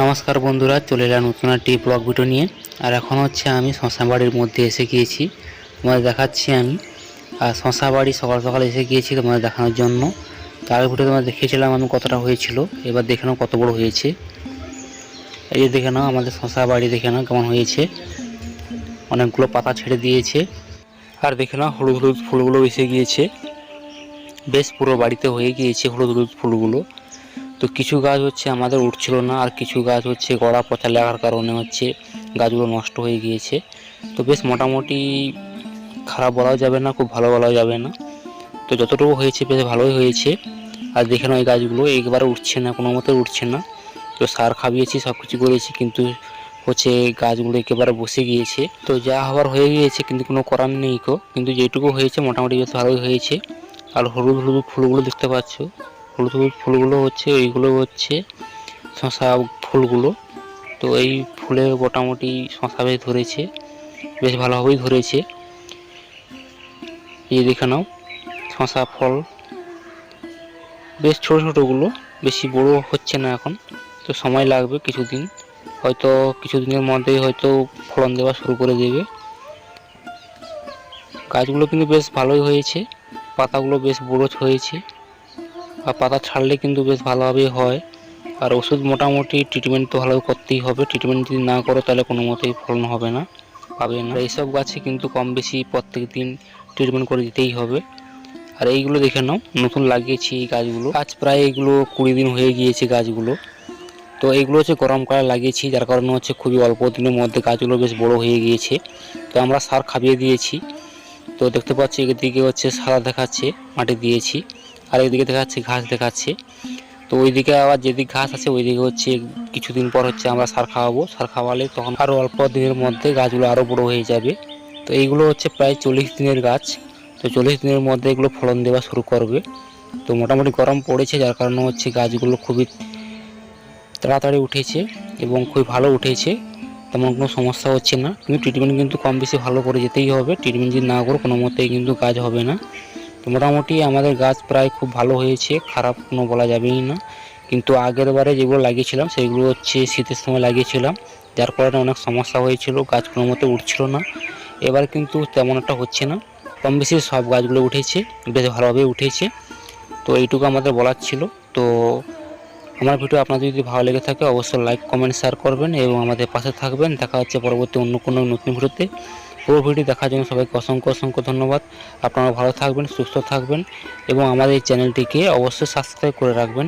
নমস্কার বন্ধুরা, চলে এলাম নতুন একটি ব্লগ ভিডিও নিয়ে। আর এখন হচ্ছে আমি বাড়ির মধ্যে এসে গিয়েছি, তোমাদের দেখাচ্ছি আমি। আর বাড়ি সকাল সকাল এসে গিয়েছি তোমাদের দেখানোর জন্য। তার ভিডিও তোমাদের দেখিয়েছিলাম আমি কতটা হয়েছিল, এবার দেখে নাও কত বড় হয়েছে। এই যে দেখে নাও, আমাদের বাড়ি দেখে নাও কেমন হয়েছে। অনেকগুলো পাতা ছেড়ে দিয়েছে। আর দেখে নাও, হলুদ হলুদ ফুলগুলো এসে গিয়েছে। বেশ পুরো বাড়িতে হয়ে গিয়েছে হলুদ হলুদ ফুলগুলো। তো কিছু গাছ হচ্ছে আমাদের উঠছিল না, আর কিছু গাছ হচ্ছে গড়া পচা লাগার কারণে হচ্ছে গাছগুলো নষ্ট হয়ে গিয়েছে। তো বেশ মোটামুটি খারাপ বলাও যাবে না, খুব ভালো বলাও যাবে না। তো যতটুকু হয়েছে বেশ ভালোই হয়েছে। আর দেখে এই গাছগুলো একবারে উঠছে না, কোনো মতে উঠছে না। তো সার খাবিয়েছি সব কিছু করেছি, কিন্তু হচ্ছে গাছগুলো একেবারে বসে গিয়েছে। তো যা হওয়ার হয়ে গিয়েছে, কিন্তু কোনো করার নেই কো কিন্তু যেটুকু হয়েছে, মোটামুটি বেশ ভালোই হয়েছে। আর হলুদ হলুদ ফুলগুলো দেখতে পাচ্ছ। হলুদ ফুলগুলো হচ্ছে ওইগুলো হচ্ছে শশা ফুলগুলো। তো এই ফুলে মোটামুটি শশা বেশ ধরেছে, বেশ ভালোভাবেই ধরেছে। এই দেখে নাও, শশা ফল। বেশ ছোটো ছোটোগুলো, বেশি বড় হচ্ছে না এখন। তো সময় লাগবে কিছুদিন, হয়তো কিছুদিনের মধ্যেই হয়তো ফলন দেওয়া শুরু করে দেবে। গাছগুলো কিন্তু বেশ ভালোই হয়েছে, পাতাগুলো বেশ বড় হয়েছে। আর পাতা ছাড়লে কিন্তু বেশ ভালোভাবেই হয়। আর ওষুধ মোটামুটি ট্রিটমেন্ট তো ভালো করতেই হবে। ট্রিটমেন্ট যদি না করো তাহলে কোনো মতেই ফলন হবে না, পাবে না। এইসব গাছে কিন্তু কম বেশি প্রত্যেক দিন ট্রিটমেন্ট করে দিতেই হবে। আর এইগুলো দেখে নাও, নতুন লাগিয়েছি এই গাছগুলো। গাছ প্রায় এগুলো কুড়ি দিন হয়ে গিয়েছে গাছগুলো। তো এইগুলো হচ্ছে গরমকালে লাগিয়েছি, যার কারণে হচ্ছে খুবই অল্প দিনের মধ্যে গাছগুলো বেশ বড় হয়ে গিয়েছে। তো আমরা সার খাবিয়ে দিয়েছি। তো দেখতে পাচ্ছি এদিকে হচ্ছে সাদা দেখাচ্ছে, মাটি দিয়েছি। আর এদিকে দেখাচ্ছে, ঘাস দেখাচ্ছে। তো ওইদিকে আবার যেদিকে ঘাস আছে, ওইদিকে হচ্ছে কিছুদিন পর হচ্ছে আমরা সার খাওয়াবো। সার খাওয়ালে তখন আরও অল্প দিনের মধ্যে গাছগুলো আরও বড় হয়ে যাবে। তো এইগুলো হচ্ছে প্রায় চল্লিশ দিনের গাছ। তো চল্লিশ দিনের মধ্যে এগুলো ফলন দেওয়া শুরু করবে। তো মোটামুটি গরম পড়েছে, যার কারণে হচ্ছে গাছগুলো খুবই তাড়াতাড়ি উঠেছে এবং খুবই ভালো উঠেছে। তেমন কোনো সমস্যা হচ্ছে না। কিন্তু ট্রিটমেন্ট কিন্তু কম বেশি ভালো করে যেতেই হবে। ট্রিটমেন্ট যদি না করো, কোনো মতেই কিন্তু কাজ হবে না। তো মোটামুটি আমাদের গাছ প্রায় খুব ভালো হয়েছে, খারাপ কোনো বলা যাবেই না। কিন্তু আগের বারে যেগুলো লাগিয়েছিলাম, সেগুলো হচ্ছে শীতের সময় লাগিয়েছিলাম, যার কারণে অনেক সমস্যা হয়েছিল গাছ কোনো মতো উঠছিল না। এবার কিন্তু তেমন একটা হচ্ছে না। কম বেশি সব গাছগুলো উঠেছে, বেশ ভালোভাবে উঠেছে। তো এইটুকু আমাদের বলার ছিল। তো আমার ভিডিও আপনাদের যদি ভালো লেগে থাকে, অবশ্যই লাইক কমেন্ট শেয়ার করবেন এবং আমাদের পাশে থাকবেন। দেখা হচ্ছে পরবর্তী অন্য কোনো নতুন ভিডিওতে। পুরো ভিডিও দেখার জন্য সবাইকে অসংখ্য অসংখ্য ধন্যবাদ। আপনারা ভালো থাকবেন, সুস্থ থাকবেন এবং আমাদের এই চ্যানেলটিকে অবশ্যই সাবস্ক্রাইব করে রাখবেন।